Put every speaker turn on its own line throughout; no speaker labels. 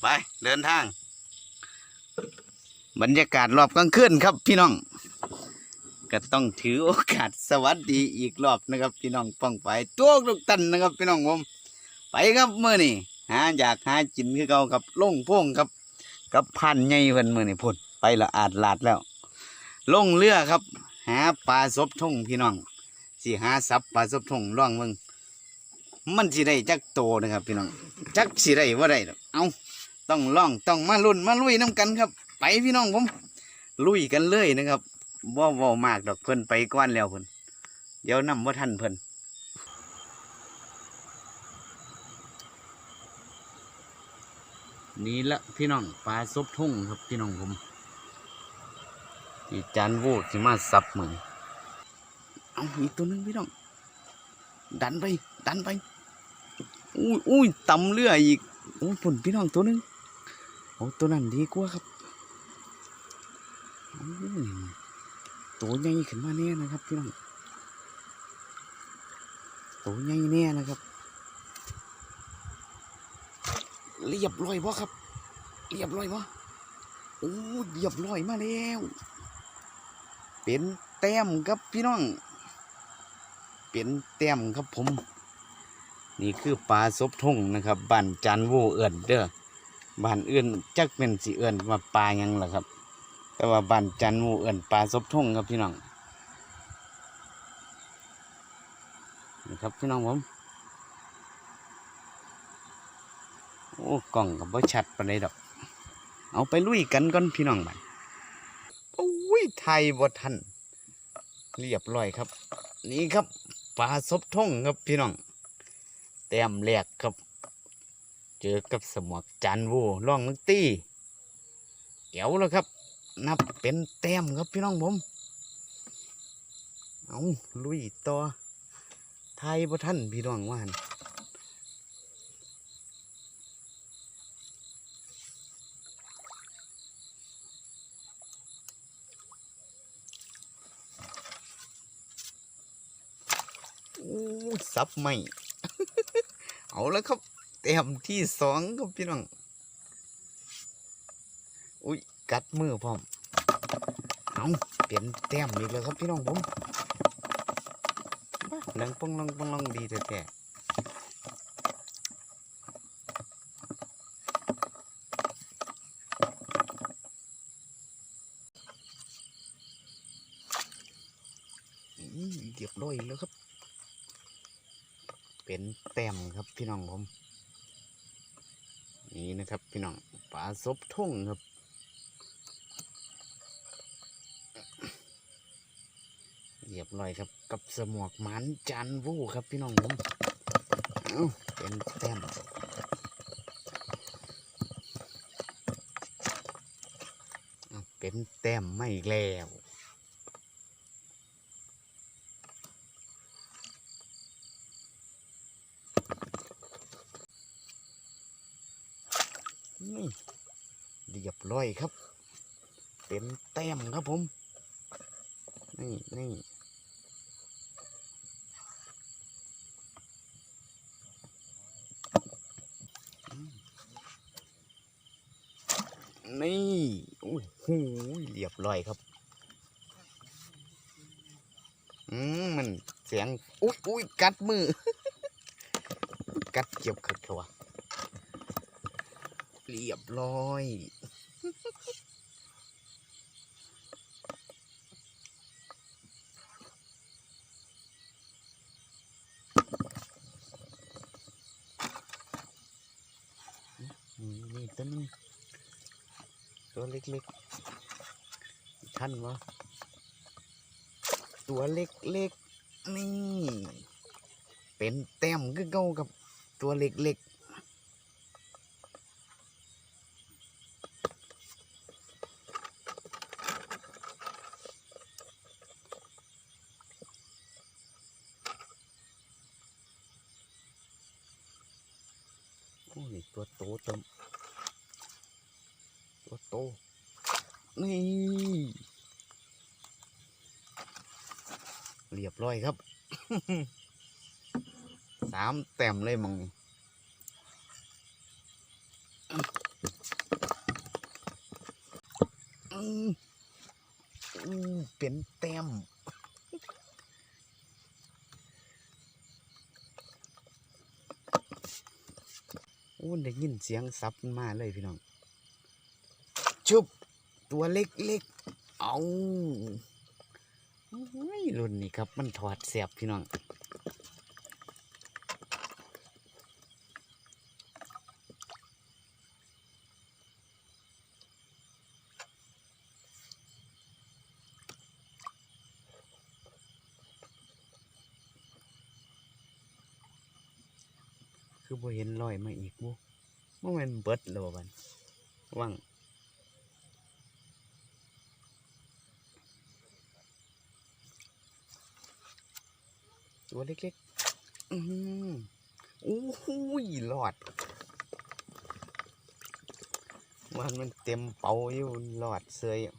ไป เดินทาง บรรยากาศรอบกลางคืนครับพี่น้อง ก็ต้องถือโอกาสสวัสดีอีกรอบนะครับ พี่น้องป้องไปตัวลูกตันนะครับ พี่น้องผมไปครับเมื่อนี่หาอยากหาจินคือเก่ากับล่งพ่งครับ กับพันใหญ่เพิ่นมื่อนี่พุ่นไปละอาดลาดแล้ว ลงเรือครับ หาปลาซบทงพี่น้องสิหาซับปลาซบทงล่องเมือง มันสิได้จักโตนะครับพี่น้องจักสิได้ว่าได้ดอกเอาต้องล่องต้องมาลุ่นมาลุยน้ำกันครับ ไปพี่น้องผม ลุยกันเลยนะครับบ่เว้ามากดอกเพิ่นไปก้อนแล้วเพิ่นเดี๋ยวนำว่าทันเพิ่นนี่ละพี่น้องปลาซบทุ่งครับพี่น้องผมที่จานโวดสิมาสับมือเอาอีกตัวหนึงพี่น้องดันไปดันไป อุ้ยอุ้ยตำเรืออีกโอ้ผลพี่น้องตัวนึงโอ้ตัวนั้นดีกว่าครับตัวใหญ่ขึ้นมาแน่นะครับพี่น้องตัวใหญ่แน่นะครับ เรียบร้อยบ่ครับ เรียบร้อยบ่โอ้เรียบร้อยมาแล้ว เป็นแต้มครับพี่น้อง เป็นแต้มครับผม นี่คือปลาซบทุ่งนะครับบ้านจันโวเอื่นเด้อบ้านอื่นจักเป็นสีเอื่นมาปลายังล่ะครับ แต่ว่าบ้านจันทร์หมู่เอื่นปลาซบทุ่งครับพี่น้องนี่ครับพี่น้องผมโอ้กล่องกับว่ชัดปานใดดอก เอาไปลุยกันก่อนพี่น้องบัดโอ้ยไทยบ่ทันเรียบร้อยครับ นี่ครับปลาซบท่งครับพี่น้อง ต้มแรกครับ เจอกับสมวกจันโวูล่องนึกตีเก๋วแล้วครับ นับเป็นแต้มครับพี่น้องผม เอาลุยต่อไทยบ่ท่านพี่น้องว่านซับไม่ เอาแล้วครับแต้มที่สองครับพี่น้อง อุ้ยกัดมือพร้อมเอาเปลี่ยนแต้มอีกแล้วครับพี่น้องผมลังปองลังปองลังดีแท้ๆอื้อเรียบร้อยแล้วครับ เป็นแต้มครับพี่น้องผมนี่นะครับพี่น้องปลาซบทุ่งครับเรียบร้อยครับ กับสมวกหมันจันวู้ครับพี่น้องผมเป็นแต้มเป็นแต้มไม่แล้ว เรียบร้อยครับเป็นแต้มครับผม นี่นี่นี่โอ้ยหูเรียบร้อยครับ อืม มันเสียง อุ้ยอุ้ยกัดมือ กัดเจ็บขัดเขาวะ เรียบร้อย นี่ตัวนึงตัวเล็กๆท่านวะตัวเล็กๆนี่ เป็นแต้มก็เก้ากับตัวเล็กๆโอ้ยตัวโต เต็มตัวโต นี่ เรียบร้อยครับ สามแต้มเลยมองนี่อืมอู้เป็นแต้ม ได้ยินเสียงซับมาเลยพี่น้อง ชุบ ตัวเล็กๆ เอาไม่รุ่นนี้ครับ มันถอดเสียบพี่น้อง คือบ่เห็นรอยมาอีกบุเมื่อมันเบิดแล้วบ่บันว่างตัวเล็กๆ อืมอู้หูยหลอดมันมันเต็มเป่าอยู่หลอดเสยอะ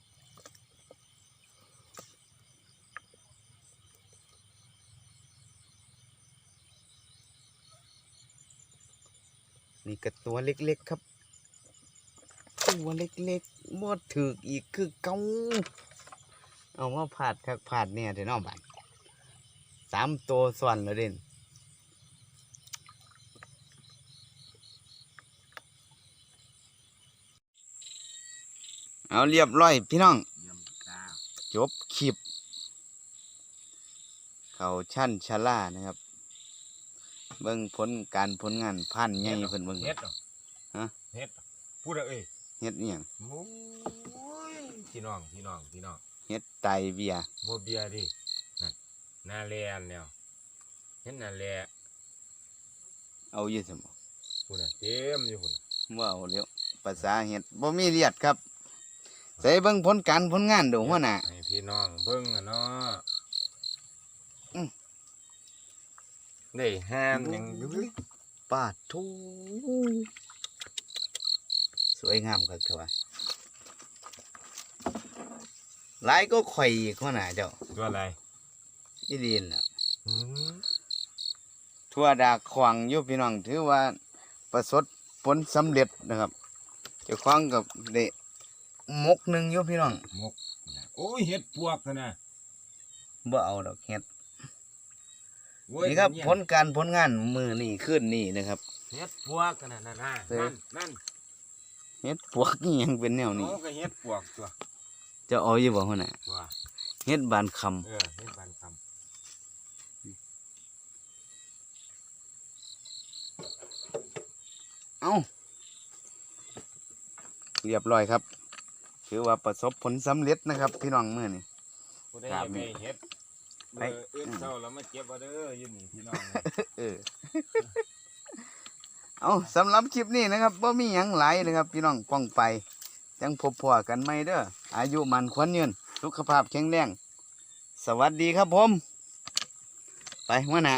นี่ก็ตัวเล็กๆครับ ตัวเล็กๆบ่ถือกอีกคือเกาเอามาผาดคักผาดเนี่ยเดี๋ยวน้องบานสามตัวส่วนแล้วเด่นเอาเรียบร้อยพี่น้องจบคลิป เขาชั้นชะล่านะครับ เบิ่งผลการผลงานพันใหญ่เพิ่นเบิ่ง
เฮ็ดเหรอ
ฮะ
เฮ็ดพูดเอาเอ้ย
เฮ็ดอีหยัง
โอ้ยพี่น้องพี่น้องพี่น้อง
เฮ็ดไตเบียร์
โมเบียดินั่นนาแลนแล้วเฮ็ดนาแล
เอาอยู่สมอ
พูดน่ะเต็มอยู่พุ่นน่ะ
ว่าเอาเร็วภาษาเฮ็ดบ่มีเลียดครับใส่เบิ่งผลการผลงานดูหัวหน้า
ให้พี่น้องเบิ่งอะเนาะ
อืม
ได้แฮมยังอยู่เลย
ปาดทูสวยงามครับเถอะว่าหลายก็ข่อยอีกหัวหน้าเจ้า
ตัวอะไร
อีดีนน่ะ
อืม
ทั่วดากขวางอยู่พี่น้องถือว่าประสบผลสำเร็จนะครับเจ้าของกับได้มกหนึ่งอยู่พี่น้อง
มกน่ะโอ้ยเฮ็ดพวกซะนะ
บ่เอาดอกเฮ็ด
โอ้ย
นี่ครับ
เย
ผลการผลงานมือนี่ขึ้นนี่นะครับ
เฮ็ดพวกกันน่ะนั่นน่ะ
เออ
นั่นนั่น
เฮ็ดปวกนี่ยังเป็นแนวนี้
โอ้ก็เฮ็ดพวกตัว
จะเอาอยู่บ่หัวหน้า
ตัว
เฮ็ดบานค
เออเฮ็ดบานคำำ
เอ้าเรียบร้อยครับ ถือว่าประสบผลสำเร็จนะครับ พี่น้องมือนี่
ผู้ใด
ครั
อบยากไปเฮ็ด
ไป
เบอร์อื่นเช้าแล้วมาเก็บเอาเด้ออยู่นี่พี่น้อง
เออ เอาสำหรับคลิปนี้นะครับว่ามีหยังหลายนะครับพี่น้องป้องไปจังพบพอกันไหมเด้ออายุมันควรยืนสุขภาพแข็งแรง สวัสดีครับผม ไปหัวหน้า